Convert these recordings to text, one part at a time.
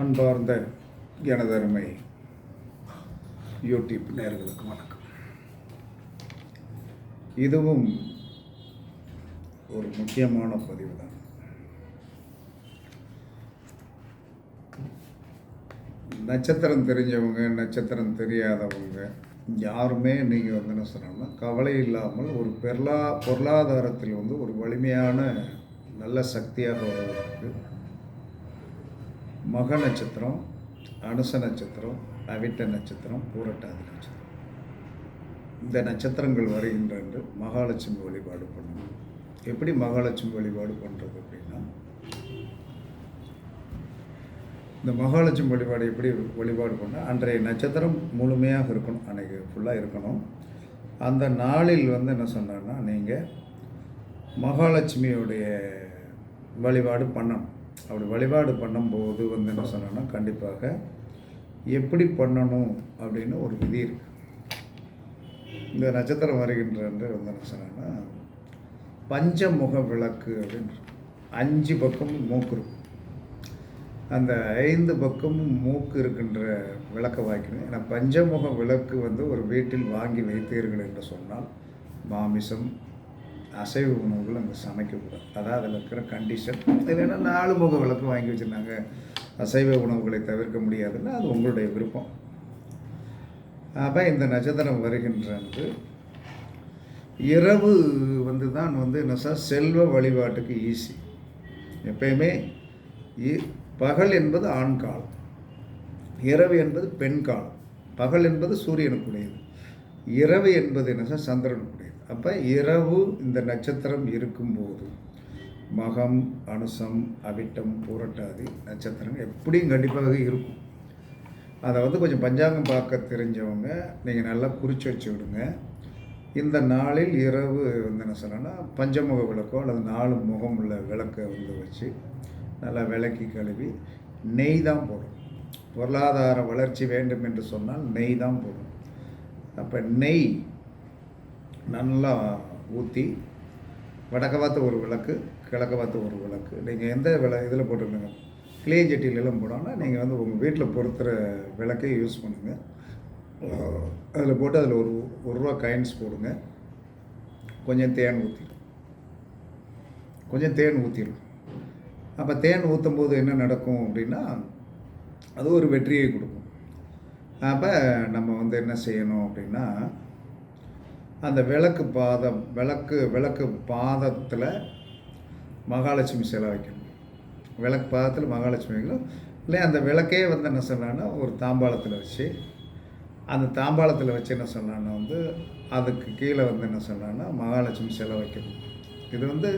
அன்பார்ந்த எனதருமை யூடியூப் நேர்களுக்கு வணக்கம். இதுவும் ஒரு முக்கியமான பதிவு தான். நட்சத்திரம் தெரிஞ்சவங்க நட்சத்திரம் தெரியாதவங்க யாருமே நீங்கள் வந்து என்ன சொன்னோம்னா கவலை இல்லாமல் ஒரு பொருளா பொருளாதாரத்தில் வந்து ஒரு வலிமையான நல்ல சக்தியாக வருவதற்கு மக நட்சத்திரம் அனுச நட்சத்திரம் அவிட்ட நட்சத்திரம் பூரட்டாதி நட்சத்திரம். இந்த நட்சத்திரங்கள் வருகின்ற மகாலட்சுமி வழிபாடு பண்ணணும். எப்படி மகாலட்சுமி வழிபாடு பண்ணுறது அப்படின்னா இந்த மகாலட்சுமி வழிபாடு எப்படி வழிபாடு பண்ணால் அன்றைய நட்சத்திரம் முழுமையாக இருக்கணும் அன்றைக்கு ஃபுல்லாக இருக்கணும். அந்த நாளில் வந்து என்ன சொன்னார்னா நீங்கள் மகாலட்சுமியுடைய வழிபாடு பண்ணணும். அப்படி வழிபாடு பண்ணும்போது வந்து என்ன சொன்னோன்னா கண்டிப்பாக எப்படி பண்ணணும் அப்படின்னு ஒரு விதி இருக்கு. இந்த நட்சத்திரம் வருகின்ற வந்து என்ன சொன்னோன்னா பஞ்சமுக விளக்கு அப்படின்னு அஞ்சு பக்கம் மூக்கு இருக்கும். அந்த ஐந்து பக்கமும் மூக்கு இருக்கின்ற விளக்கை வாய்க்கணும் ஏன்னா பஞ்சமுக விளக்கு வந்து ஒரு வீட்டில் வாங்கி வைத்தீர்கள் என்று சொன்னால் மாமிசம் அசைவ உணவுகள் அங்கே சமைக்கக்கூடாது அதான் அதில் இருக்கிற கண்டிஷன் இல்லைன்னா நாலு முக விளக்கு வாங்கி வச்சுருந்தாங்க. அசைவ உணவுகளை தவிர்க்க முடியாதுன்னா அது உங்களுடைய விருப்பம். அப்போ இந்த நட்சத்திரம் வருகின்றது இரவு வந்து தான் வந்து என்ன சார் செல்வ வழிபாட்டுக்கு ஈஸி எப்பயுமே இ- பகல் என்பது ஆண் காலம். இரவு என்பது பெண் காலம். பகல் என்பது சூரியனுக்குடையது. இரவு என்பது என்ன சார் சந்திரனுக்குடையது. அப்போ இரவு இந்த நட்சத்திரம் இருக்கும்போது மகம் அனுசம் அவிட்டம் பூரட்டாதி நட்சத்திரம் எப்படியும் கண்டிப்பாக இருக்கும். அதை வந்து கொஞ்சம் பஞ்சாங்கம் பார்க்க தெரிஞ்சவங்க நீங்கள் நல்லா குறித்து வச்சு விடுங்க. இந்த நாளில் இரவு வந்து என்ன சொல்லணும்னா பஞ்சமுக விளக்கோ அல்லது நாலு முகம் உள்ள விளக்கை வந்து வச்சு நல்லா விளக்கி கழுவி நெய் தான் போடும் பொருளாதார வளர்ச்சி வேண்டும் என்று சொன்னால் நெய் தான் போடும் அப்போ நெய் நல்லா ஊற்றி வடக்க பார்த்து ஒரு விளக்கு கிழக்க பார்த்து ஒரு விளக்கு. நீங்கள் எந்த விள இதில் போட்டுருங்க கிளே ஜட்டிலெல்லாம் போடாமல் நீங்கள் வந்து உங்கள் வீட்டில் பொறுத்துகிற விளக்கே யூஸ் பண்ணுங்கள் அதில் போட்டு அதில் ஒரு ஒரு ரூபா காயின்ஸ் போடுங்க. கொஞ்சம் தேன் ஊற்றி கொஞ்சம் தேன் ஊற்றிடும் அப்போ தேன் ஊற்றும் போது என்ன நடக்கும் அப்படின்னா அது ஒரு வெற்றியை கொடுக்கும். அப்போ நம்ம வந்து என்ன செய்யணும் அப்படின்னா அந்த விளக்கு பாதம் விளக்கு விளக்கு பாதத்தில் மகாலட்சுமி சிலை வைக்கணும். விளக்கு பாதத்தில் மகாலட்சுமி வைக்கணும். இல்லை அந்த விளக்கே வந்து என்ன சொன்னான்னா ஒரு தாம்பாளத்தில் வச்சு அந்த தாம்பாளத்தில் வச்சு என்ன சொன்னான்னா வந்து அதுக்கு கீழே வந்து என்ன சொன்னான்னா மகாலட்சுமி சிலை வைக்கணும். இது வந்து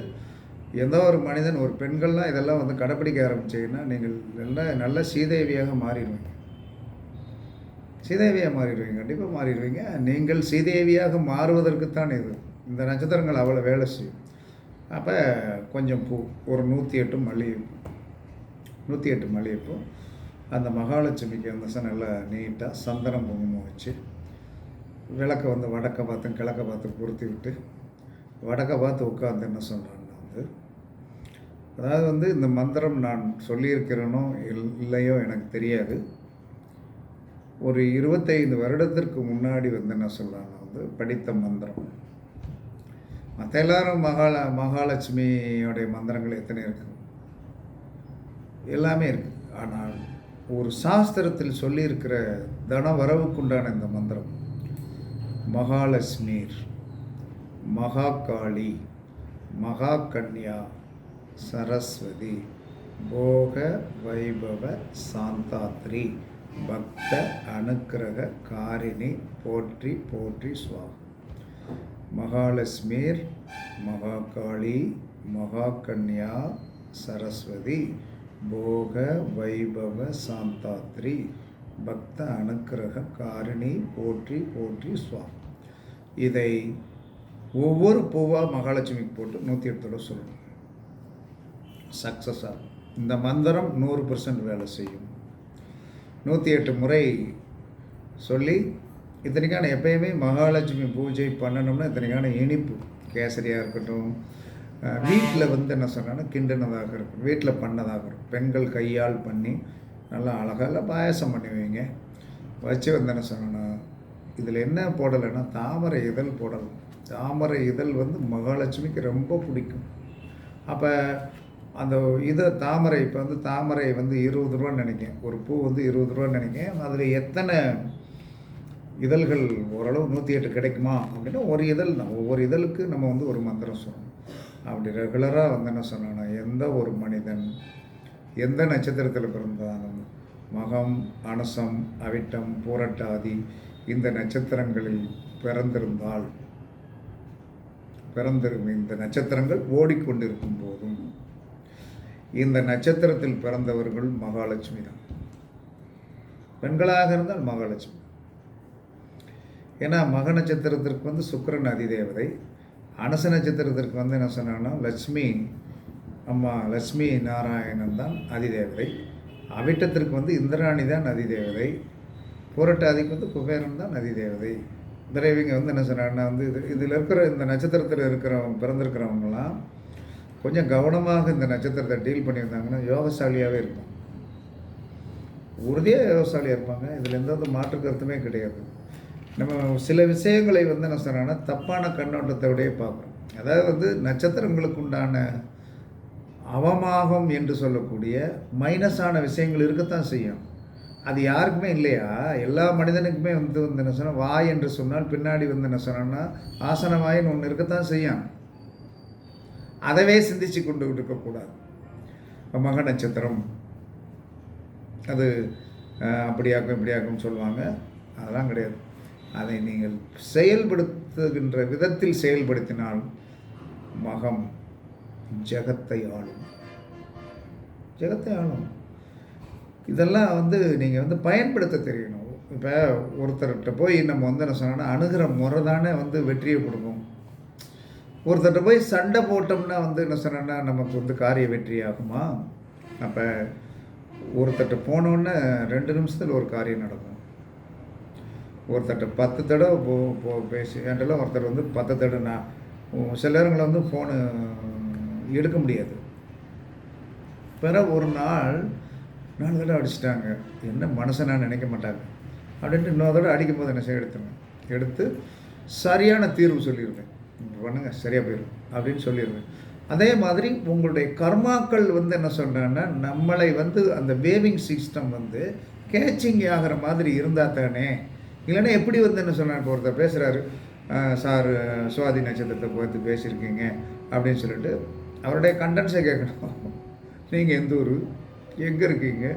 எந்த ஒரு மனிதன் ஒரு பெண்கள்லாம் இதெல்லாம் வந்து கடைப்பிடிக்க ஆரம்பிச்சீங்கன்னா நீங்கள் நல்ல நல்ல சீதேவியாக மாறிடுவீங்க. சீதேவியாக மாறிடுவீங்க கண்டிப்பாக மாறிடுவீங்க. நீங்கள் சீதேவியாக மாறுவதற்குத்தான் இது. இந்த நட்சத்திரங்கள் அவ்வளோ வேலை செய்யும். அப்போ கொஞ்சம் பூ ஒரு நூற்றி எட்டு மல்லிகைப்பூ நூற்றி எட்டு மல்லிகைப்பூ. அந்த மகாலட்சுமிக்கு வந்து சார் நல்லா நீட்டாக சந்தனம் குங்குமம் வச்சு விளக்கை வந்து வடக்க பார்த்து கிழக்க பார்த்து பொருத்தி விட்டு வடக்க பார்த்து உட்காந்து என்ன சொல்கிறாங்கன்னா வந்து அதாவது வந்து இந்த மந்திரம் நான் சொல்லியிருக்கிறேனோ இல்- இல்லையோ எனக்கு தெரியாது. ஒரு இருபத்தைந்து வருடத்திற்கு முன்னாடி வந்து என்ன சொல்கிறாங்க வந்து படித்த மந்திரம். மற்ற எல்லாரும் மகால மகாலட்சுமியோடைய மந்திரங்கள் எத்தனை இருக்கு? எல்லாமே இருக்கு. ஆனால் ஒரு சாஸ்திரத்தில் சொல்லியிருக்கிற தன வரவுக்குண்டான இந்த மந்திரம் மகாலட்சுமீர் மகாகாளி மகாகன்யா சரஸ்வதி போக வைபவ சாந்தாத்ரி. பக்த அனுக்கிரக காரிணி போற்றி போற்றி சுவாமி. மகாலட்சுமீர் மகாகாளி மகாகன்யா சரஸ்வதி போக வைபவ சாந்தாத்ரி பக்த அனுக்கிரக காரிணி போற்றி போற்றி சுவாமி. இதை ஒவ்வொரு பூவாக மகாலட்சுமிக்கு போட்டு நூற்றி எட்டு தடவை சொல்லணும். சக்ஸஸ் ஆகும் இந்த மந்திரம் நூறு பர்சன்ட் வேலை செய்யும். நூற்றி எட்டு முறை சொல்லி இத்தனைக்கான எப்பயுமே மகாலட்சுமி பூஜை பண்ணணும்னா இத்தனைக்கான இனிப்பு. கேசரியாக இருக்கட்டும் வீட்டில் வந்து என்ன சொன்னால் கிண்டினதாக இருக்கும். வீட்டில் பண்ணதாக இருக்கும். பெண்கள் கையால் பண்ணி நல்லா அழகாக பாயாசம் பண்ணி வைங்க. வச்சு வந்து என்ன சொல்லணும் இதில் என்ன போடலைன்னா தாமரை இதழ் போடலாம் தாமரை இதழ் வந்து மகாலட்சுமிக்கு ரொம்ப பிடிக்கும். அப்போ அந்த இதை தாமரை இப்போ வந்து தாமரை வந்து இருபது ரூபான்னு நினைக்கேன் ஒரு பூ வந்து இருபது ரூபான்னு நினைக்கிறேன். அதில் எத்தனை இதழ்கள் ஓரளவு நூற்றி எட்டு கிடைக்குமா அப்படின்னா ஒரு இதழ் தான். ஒவ்வொரு இதழுக்கு நம்ம வந்து ஒரு மந்திரம் சொல்லணும். அப்படி ரெகுலராக வந்து என்ன சொன்னோன்னா எந்த ஒரு மனிதன் எந்த நட்சத்திரத்தில் பிறந்தாலும் மகம் அனுசம் அவிட்டம் பூரட்டாதி இந்த நட்சத்திரங்களில் பிறந்திருந்தால் பிறந்திருந்த இந்த நட்சத்திரங்கள் ஓடிக்கொண்டிருக்கும் போதும். இந்த நட்சத்திரத்தில் பிறந்தவர்கள் மகாலட்சுமி தான். பெண்களாக இருந்தால் மகாலட்சுமி. ஏன்னா மக நட்சத்திரத்திற்கு வந்து சுக்கிரன் அதிதேவதை அனச நட்சத்திரத்திற்கு வந்து என்ன சொன்னாங்கன்னா லட்சுமி அம்மா லட்சுமி நாராயணன் தான் அதிதேவதை. அவிட்டத்திற்கு வந்து இந்திராணி தான் அதிதேவதை. பூரட்டாதிக்கு வந்து குபேரன் தான் அதிதேவதை. திரைவிங்க வந்து என்ன சொன்னாங்கன்னா வந்து இது இதில் இருக்கிற இந்த நட்சத்திரத்தில் இருக்கிறவங்க பிறந்திருக்கிறவங்களாம் கொஞ்சம் கவனமாக இந்த நட்சத்திரத்தை டீல் பண்ணியிருந்தாங்கன்னா யோகசாலியாகவே இருக்கும் உறுதியாக யோகசாலியாக இருப்பாங்க. இதில் எந்த மாற்று கருத்துமே கிடையாது. நம்ம சில விஷயங்களை வந்து என்ன சொன்னோன்னா தப்பான கண்ணோட்டத்தோடையே பார்க்குறோம் அதாவது வந்து நட்சத்திரங்களுக்கு உண்டான அவமாகம் என்று சொல்லக்கூடிய மைனஸான விஷயங்கள் இருக்கத்தான் செய்யும். அது யாருக்குமே இல்லையா? எல்லா மனிதனுக்குமே வந்து வந்து என்ன சொன்னால் வாய் என்று சொன்னால் பின்னாடி வந்து என்ன சொன்னோன்னா ஆசன வாயின்னு ஒன்று இருக்கத்தான் செய்யும். அதவே சிந்திச்சு கொண்டு இருக்கக்கூடாது மக நட்சத்திரம் அது அப்படியாக்கும் இப்படியாக்கும் சொல்லுவாங்க. அதெல்லாம் கிடையாது. அதை நீங்கள் செயல்படுத்துகின்ற விதத்தில் செயல்படுத்தினால் மகம் ஜெகத்தை ஆளும். ஜெகத்தை ஆளும். இதெல்லாம் வந்து நீங்கள் வந்து பயன்படுத்த தெரியணும். இப்போ ஒருத்தர்கிட்ட போய் நம்ம வந்து என்ன சொன்னோன்னா அணுகிற முறை தானே வந்து வெற்றியை கொடுக்கும். ஒருத்தர்கிட்ட போய் சண்டை போட்டோம்னா வந்து என்ன சொன்னேன்னா நமக்கு வந்து காரிய வெற்றி ஆகுமா? அப்போ ஒருத்தர்கிட்ட போனோன்னே ரெண்டு நிமிஷத்தில் ஒரு காரியம் நடக்கும். ஒருத்தர்கிட்ட பத்து தடவை போ போ பேசி என்கிட்டலாம் ஒருத்தர் வந்து பத்து தடவை நான் சில நேரங்களில் வந்து ஃபோனு எடுக்க முடியாது. பிற ஒரு நாள் நாலு தடவை அடிச்சிட்டாங்க. என்ன மனசை நான் நினைக்க மாட்டாங்க. அப்படின்ட்டு இன்னொரு தடவை அடிக்கும் போது என்ன செய்ய எடுத்துருவேன். எடுத்து சரியான தீர்வு சொல்லிடுவேன். இப்படி பண்ணுங்க சரியாக போயிடும் அப்படின்னு சொல்லிடுவேன் அதே மாதிரி உங்களுடைய கர்மாக்கள் வந்து என்ன சொல்கிறேன்னா நம்மளை வந்து அந்த வேவிங் சிஸ்டம் வந்து கேச்சிங் ஆகிற மாதிரி இருந்தால் தானே. இல்லைன்னா எப்படி வந்து என்ன சொன்னார் இப்போ ஒருத்தர் பேசுகிறாரு சார் சுவாதி நட்சத்திரத்தை பார்த்து பேசியிருக்கீங்க அப்படின்னு சொல்லிட்டு அவருடைய கண்டென்ட்ஸை கேட்கணும். நீங்கள் எந்த ஊர்? எங்கே இருக்கீங்க?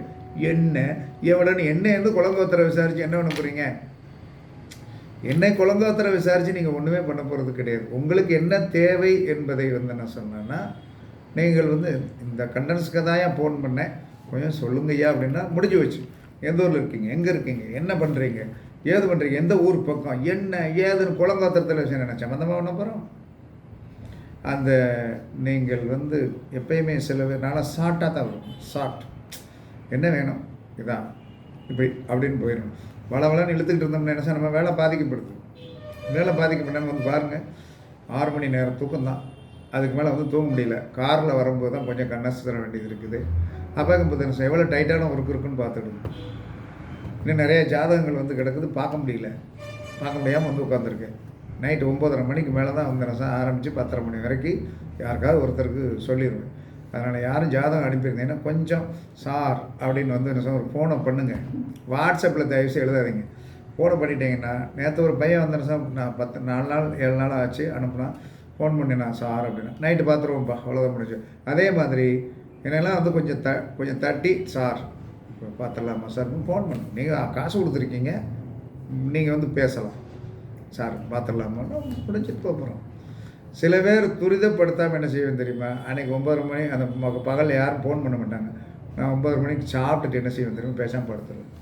என்ன? எவ்வளோன்னு என்ன குழந்தை பத்துல விசாரித்து என்ன பண்ண போகிறீங்க என்னை குலங்கோத்திர விசாரித்து நீங்கள் ஒன்றுமே பண்ண போகிறது கிடையாது. உங்களுக்கு என்ன தேவை என்பதை வந்து நான் சொன்னேன்னா நீங்கள் வந்து இந்த கண்டென்ஸ்க்கு தான் ஏன் ஃபோன் பண்ணேன்? கொஞ்சம் சொல்லுங்கய்யா அப்படின்னா முடிஞ்சு வச்சு எந்த ஊரில் இருக்கீங்க? எங்கே இருக்கீங்க? என்ன பண்ணுறீங்க ஏது பண்ணுறீங்க எந்த ஊர் பக்கம்? என்ன ஏதுன்னு குலங்கோத்திரத்தில் விஷயம் என்ன சம்மந்தமாக ஒன்று போகிறோம் அந்த நீங்கள் வந்து எப்பயுமே சில பேர் நல்லா ஷார்ட்டாக தான் வரும் ஷார்ட் என்ன வேணும்? இதான். இப்படி அப்படின்னு போயிடணும். வள வளன்னு இழுத்துக்கிட்டு இருந்தோம்னா என்ன சார் நம்ம வேலை பாதிக்கப்படுது. வேலை பாதிக்கப்படாமல் வந்து பாருங்கள் ஆறு மணி நேரம் தூக்கம் தான் அதுக்கு மேலே வந்து தூங்க முடியல. காரில் வரும்போது தான் கொஞ்சம் கண்ணாசி தர வேண்டியது இருக்குது. அப்போ இப்போ எவ்வளோ டைட்டான ஒர்க் இருக்குன்னு பார்த்துடுது இன்னும் நிறைய ஜாதகங்கள் வந்து கிடக்குது பார்க்க முடியல. பார்க்க முடியாமல் வந்து உட்காந்துருக்கேன் நைட்டு ஒம்போதரை மணிக்கு மேலே தான் வந்து நான் ஆரம்பித்து பத்தரை மணி வரைக்கும் யாருக்காவது ஒருத்தருக்கு சொல்லிடுவேன் அதனால் யாரும் ஜாதகம் அனுப்பியிருந்தீங்கன்னா கொஞ்சம் சார் அப்படின்னு வந்து என்ன ஒரு ஃபோனை பண்ணுங்கள் வாட்ஸ்அப்பில் தயவுசெய்து எழுதாதீங்க. ஃபோனை பண்ணிட்டீங்கன்னா நேற்று ஒரு பையன் வந்து சார் நான் பத்து நாலு நாள் ஏழு நாள் ஆச்சு அனுப்புனா ஃபோன் பண்ணி சார் அப்படின்னா. நைட்டு பார்த்துருவோம்ப்பா அவ்வளோதான் முடிஞ்சு அதே மாதிரி என்னெல்லாம் வந்து கொஞ்சம் த கொஞ்சம் தட்டி சார் இப்போ பார்த்துடலாமா சார்? ஃபோன் பண்ணு. நீங்கள் காசு கொடுத்துருக்கீங்க. நீங்கள் வந்து பேசலாம். சார் பார்த்துடலாமா முடிஞ்சு போகிறோம் சில பேர் துரிதப்படுத்தாமல் என்ன செய்வேன் தெரியுமா? அன்றைக்கி ஒம்பது மணி அந்த பகலில் யாரும் ஃபோன் பண்ண மாட்டாங்க. நான் ஒம்பது மணிக்கு சாப்பிட்டுட்டு என்ன செய்வேன் தெரியுமா? பேசாமல் படுத்துருவேன்.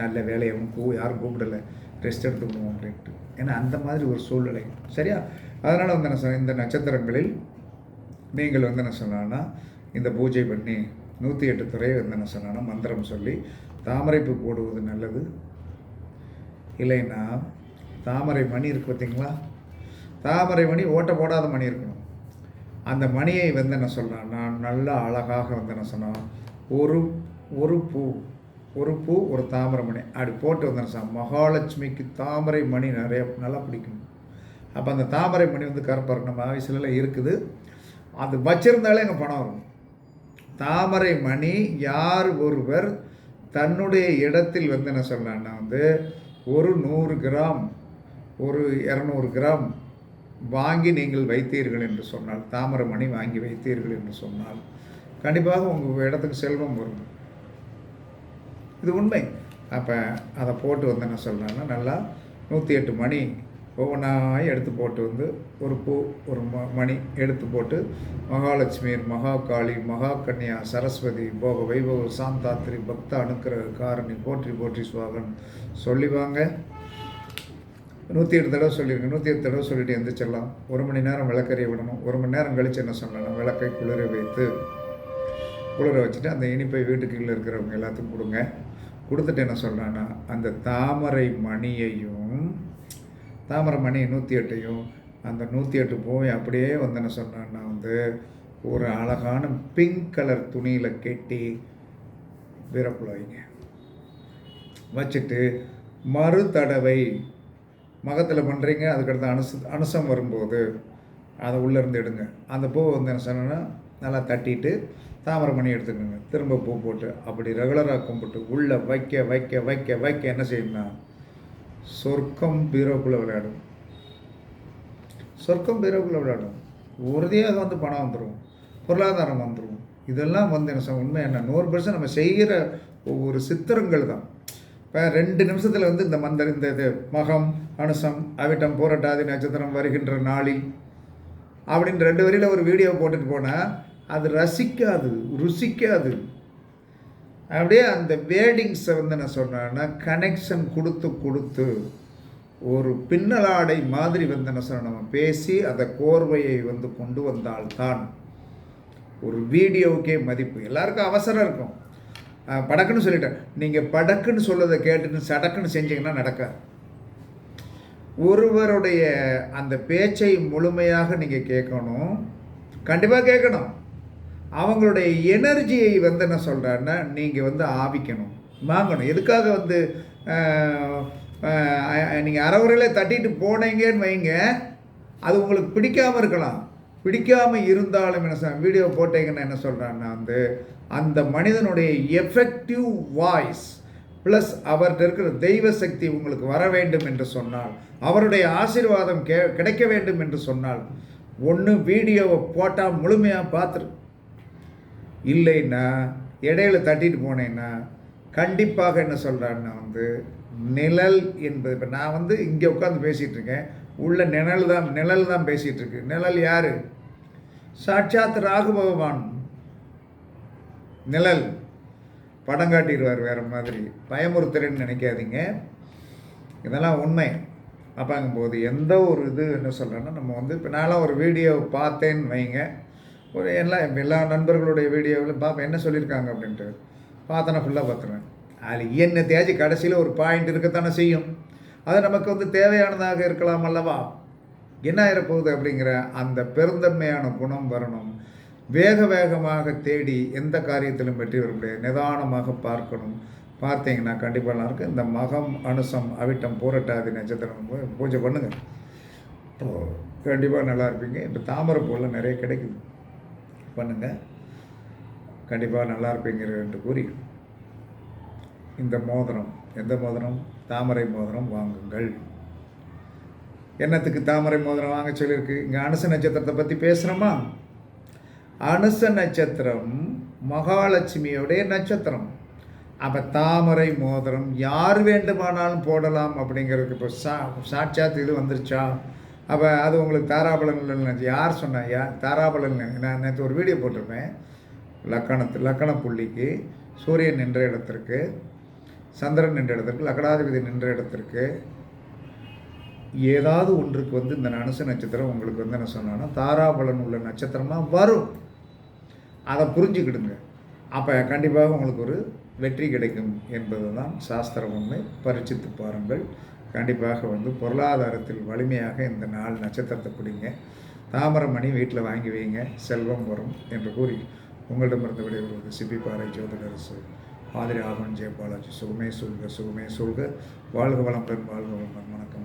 நல்ல வேலையவும் கூ யாரும் கூப்பிடல. ரெஸ்ட் எடுத்துக்கணும் அப்படின்ட்டு. ஏன்னா அந்த மாதிரி ஒரு சூழ்நிலை. சரியா? அதனால் வந்து என்ன சொன்னேன் இந்த நட்சத்திரங்களில் நீங்கள் வந்து என்ன சொல்லலாம்னா இந்த பூஜை பண்ணி நூற்றி எட்டு துறையை வந்து என்ன சொன்னான்னா மந்திரம் சொல்லி தாமரைப்பு போடுவது நல்லது. இல்லைன்னா தாமரை மணி இருக்கு பார்த்தீங்களா? தாமரை மணி ஓட்ட போடாத மணி இருக்கணும். அந்த மணியை வந்து என்ன சொல்கிறான் நான் நல்லா அழகாக வந்து என்ன சொன்னான்? ஒரு ஒரு பூ ஒரு பூ ஒரு தாமரை மணி. அப்படி போட்டு வந்தேன் சார் மகாலட்சுமிக்கு தாமரை மணி நிறைய நல்லா பிடிக்கும். அப்போ அந்த தாமரை மணி வந்து கருப்பாரு. நம்ம ஆஃபீஸ்லாம் இருக்குது. அது வச்சிருந்தாலே எங்கள் பணம் வரும். தாமரை மணி யார் ஒருவர் தன்னுடைய இடத்தில் வந்து என்ன சொல்லலான்னா வந்து ஒரு நூறு கிராம் ஒரு இரநூறு கிராம் வாங்கி நீங்கள் வைத்தீர்கள் என்று சொன்னால் தாமரை மணி வாங்கி வைத்தீர்கள் என்று சொன்னால் கண்டிப்பாக உங்கள் இடத்துக்கு செல்வம் வரும். இது உண்மை. அப்போ அதை போட்டு வந்து என்ன சொல்கிறேன்னா நல்லா நூற்றி எட்டு மணி ஒவ்வொன்றாய் எடுத்து போட்டு வந்து ஒரு பூ ஒரு ம மணி எடுத்து போட்டு மகாலட்சுமி மகாகாளி மகா கன்யா சரஸ்வதி போக வைபவ சாந்தாத்திரி பக்த அனுக்கிரக காரணி போற்றி போற்றி சுவாகன் சொல்லிவாங்க நூற்றி எட்டு தடவை சொல்லியிருங்க நூற்றி எட்டு தடவை சொல்லிட்டு எந்திரிச்சிடலாம். ஒரு மணி நேரம் விளக்கறிய விடணும். ஒரு மணி நேரம் கழித்து என்ன சொல்லணும் விளக்கை குளிர வைத்து குளிர வச்சுட்டு அந்த இனிப்பை வீட்டுக்குள்ளே இருக்கிறவங்க எல்லாத்துக்கும் கொடுங்க. கொடுத்துட்டு என்ன சொல்கிறான்னா அந்த தாமரை மணியையும் தாமரை மணி நூற்றி எட்டையும் அந்த நூற்றி எட்டு பூவை அப்படியே வந்து என்ன சொன்னான்னா வந்து ஒரு அழகான பிங்க் கலர் துணியில் கெட்டி வீரப்புல வைங்க வச்சுட்டு மறு தடவை மகத்தில் பண்ணுறீங்க அதுக்கடுத்து அனுச அனுசம் வரும்போது அதை உள்ளேருந்து எடுங்க. அந்த பூவை வந்து என்ன சொன்னோன்னா நல்லா தட்டிட்டு தாமரை மணி எடுத்துக்கோங்க. திரும்ப பூ போட்டு அப்படி ரெகுலராக கும்பிட்டு உள்ளே வைக்க வைக்க வைக்க வைக்க என்ன செய்யும்னா சொர்க்கம் பீரோக்குள்ளே விளையாடும். சொர்க்கம் பீரோக்குள்ளே விளையாடும். உறுதியாக வந்து பணம் வந்துடும் பொருளாதாரம் வந்துடும் இதெல்லாம் வந்து என்ன சொல்ல உண்மை என்ன? நூறு பர்சன்ட் நம்ம செய்கிற ஒவ்வொரு சித்திரங்கள் தான். இப்போ ரெண்டு நிமிஷத்தில் வந்து இந்த மந்திர இந்த இது மகம் அனுசம் அவிட்டம் போராட்டாதி நட்சத்திரம் வருகின்ற நாளில் அப்படின்னு ரெண்டு வரியில் ஒரு வீடியோ போட்டுட்டு போனால் அது ரசிக்காது ருசிக்காது. அப்படியே அந்த வேர்டிங்ஸை வந்து என்ன சொன்னேன்னா கனெக்ஷன் கொடுத்து கொடுத்து ஒரு பின்னலாடை மாதிரி வந்து என்ன சொன்ன நம்ம பேசி அந்த கோர்வையை வந்து கொண்டு வந்தால்தான் ஒரு வீடியோவுக்கே மதிப்பு. எல்லாருக்கும் அவசரம் இருக்கும். படக்குன்னு சொல்லிட்டேன். நீங்கள் படக்குன்னு சொல்லதை கேட்டுன்னு சடக்குன்னு செஞ்சீங்கன்னா நடக்காது. ஒருவருடைய அந்த பேச்சை முழுமையாக நீங்கள் கேட்கணும். கண்டிப்பாக கேட்கணும். அவங்களுடைய எனர்ஜியை வந்து என்ன சொல்கிறாருன்னா நீங்கள் வந்து ஆவிக்கணும். வாங்கணும். எதுக்காக வந்து நீங்கள் அறவுரையில் தட்டிட்டு போனீங்கன்னு வைங்க. அது உங்களுக்கு பிடிக்காமல் இருக்கலாம். பிடிக்காமல் இருந்தாலும் என்ன வீடியோ போட்டீங்கன்னா என்ன சொல்கிறான்னா வந்து அந்த மனிதனுடைய எஃபெக்டிவ் வாய்ஸ் ப்ளஸ் அவர்கிட்ட இருக்கிற தெய்வ சக்தி உங்களுக்கு வர வேண்டும் என்று சொன்னால் அவருடைய ஆசீர்வாதம் கே கிடைக்க வேண்டும் என்று சொன்னால் ஒன்று வீடியோவை போட்டால் முழுமையாக பார்த்துரு இல்லைன்னா இடையில தட்டிட்டு போனேன்னா கண்டிப்பாக என்ன சொல்கிறான்னா வந்து நிழல் என்பது இப்போ நான் வந்து இங்கே உட்காந்து பேசிகிட்டு இருக்கேன் உள்ள நிழல் தான் நிழல் தான் பேசிகிட்டு இருக்கு நிழல் யார்? சாட்சாத் ராகு பகவான். நிழல். படம் காட்டிடுவார் வேறு மாதிரி. பயமுறுத்துறேன்னு நினைக்காதீங்க. இதெல்லாம் உண்மை. அப்பாங்கும்போது எந்த ஒரு இது என்ன சொல்கிறேன்னா நம்ம வந்து இப்போ நான்லாம் ஒரு வீடியோ பார்த்தேன்னு வைங்க. ஒரு எல்லா எல்லா நண்பர்களுடைய வீடியோவிலும் பார்ப்பேன். என்ன சொல்லியிருக்காங்க அப்படின்ட்டு. பார்த்தேன்னா ஃபுல்லாக பார்த்துருவேன். அதில் என்ன தேஜி கடைசியில் ஒரு பாயிண்ட் இருக்கத்தானே செய்யும். அது நமக்கு வந்து தேவையானதாக இருக்கலாம் அல்லவா? என்ன ஆயிரப்போகுது அப்படிங்கிற அந்த பெருந்தன்மையான குணம் வரணும். வேக வேகமாக தேடி எந்த காரியத்திலும் வெற்றி வர முடியாது நிதானமாக பார்க்கணும். பார்த்தீங்கன்னா கண்டிப்பாக நல்லா இருக்கும் இந்த மகம் அனுசம் அவிட்டம் பூரட்டாதி நட்சத்திரம் பூஜை பண்ணுங்கள் கண்டிப்பாக நல்லா இருப்பீங்க. இப்போ தாமரைப்பூவில் நிறைய கிடைக்குது. பண்ணுங்கள் கண்டிப்பாக நல்லா இருப்பீங்க என்று கூறி இந்த மோதிரம் எந்த மோதிரம்? தாமரை மோதிரம் வாங்குங்கள். என்னத்துக்கு தாமரை மோதிரம் வாங்க சொல்லியிருக்கு? இங்கே அனுச நட்சத்திரத்தை பற்றி பேசுகிறோமா அனுச நட்சத்திரம் மகாலட்சுமியோடைய நட்சத்திரம். அப்போ தாமரை மோதிரம் யார் வேண்டுமானாலும் போடலாம் அப்படிங்கிறதுக்கு இப்போ சா சாட்சாத் இது வந்துருச்சா? அப்போ அது உங்களுக்கு தாராபலன் இல்லைன்னு யார் சொன்னா? யார் தாராபலன் நான் நேற்று ஒரு வீடியோ போட்டிருப்பேன் லக்கணத்து லக்கண புள்ளிக்கு சூரியன் நின்ற இடத்திற்கு. சந்திரன் நின்ற இடத்திற்கு அகடாதிபதி நின்ற இடத்திற்கு ஏதாவது ஒன்றுக்கு வந்து இந்த அனுச நட்சத்திரம் உங்களுக்கு வந்து என்ன சொன்னான்னா தாராபலன் உள்ள நட்சத்திரமாக வரும். அதை புரிஞ்சுக்கிடுங்க. அப்போ கண்டிப்பாக உங்களுக்கு ஒரு வெற்றி கிடைக்கும் என்பது தான் சாஸ்திர உண்மை. பரிச்சித்து பாருங்கள். கண்டிப்பாக வந்து பொருளாதாரத்தில் வலிமையாக இந்த நாலு நட்சத்திரத்தை பிடிங்க. தாமரமணி வீட்டில் வாங்கி வைங்க. செல்வம் வரும் என்று கூறி உங்களிடமிருந்து விடைபெறுவது சிபி பாறை ஜோதிடரசு. ஆதிரி ஆகவன் ஜெயபாலாஜி சுகமே சொல்க சுகமே சொல்க வாழ்க வளமுடன் வாழ்க வளமுடன்